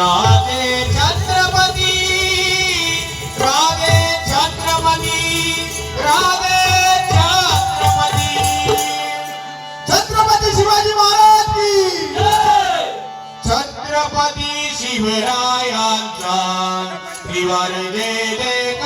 राजे छत्रपती राजे छत्रपती राजे छत्रपती। छत्रपती शिवाजी महाराज की छत्रपती शिवरायांचा त्रिवार दे जयकार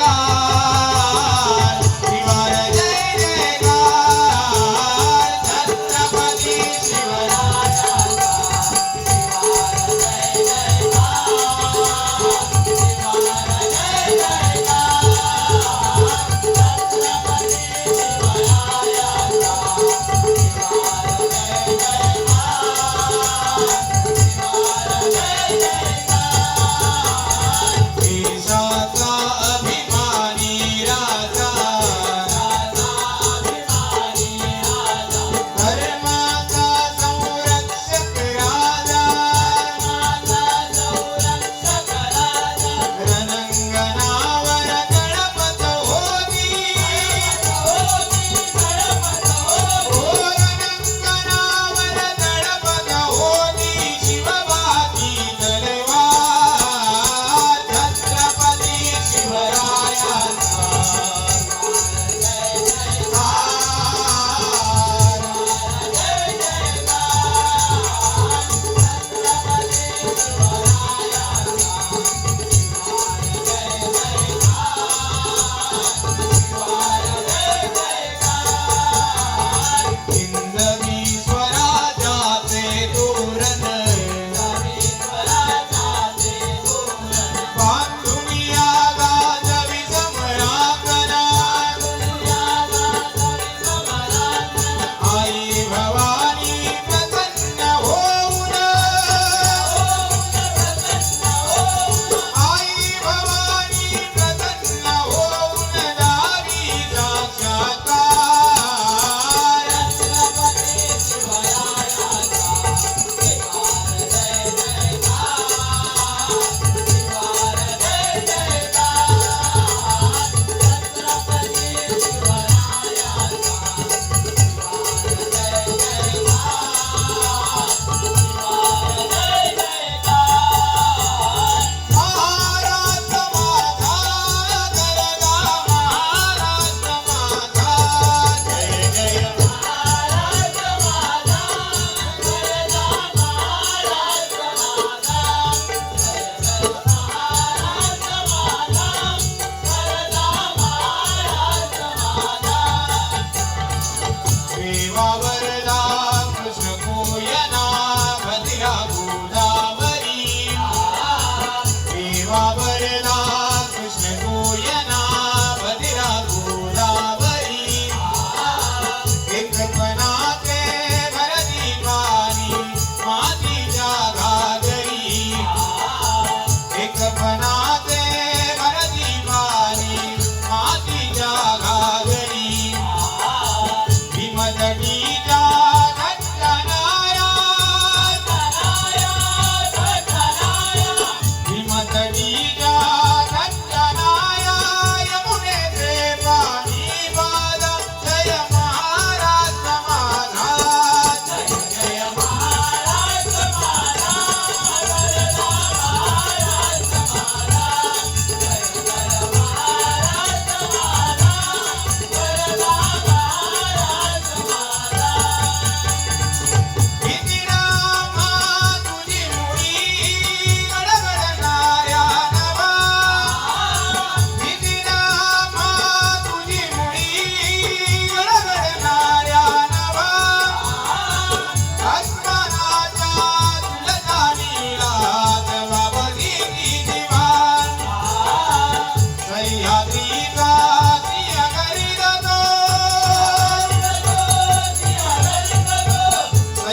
আছে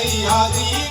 கையாதீ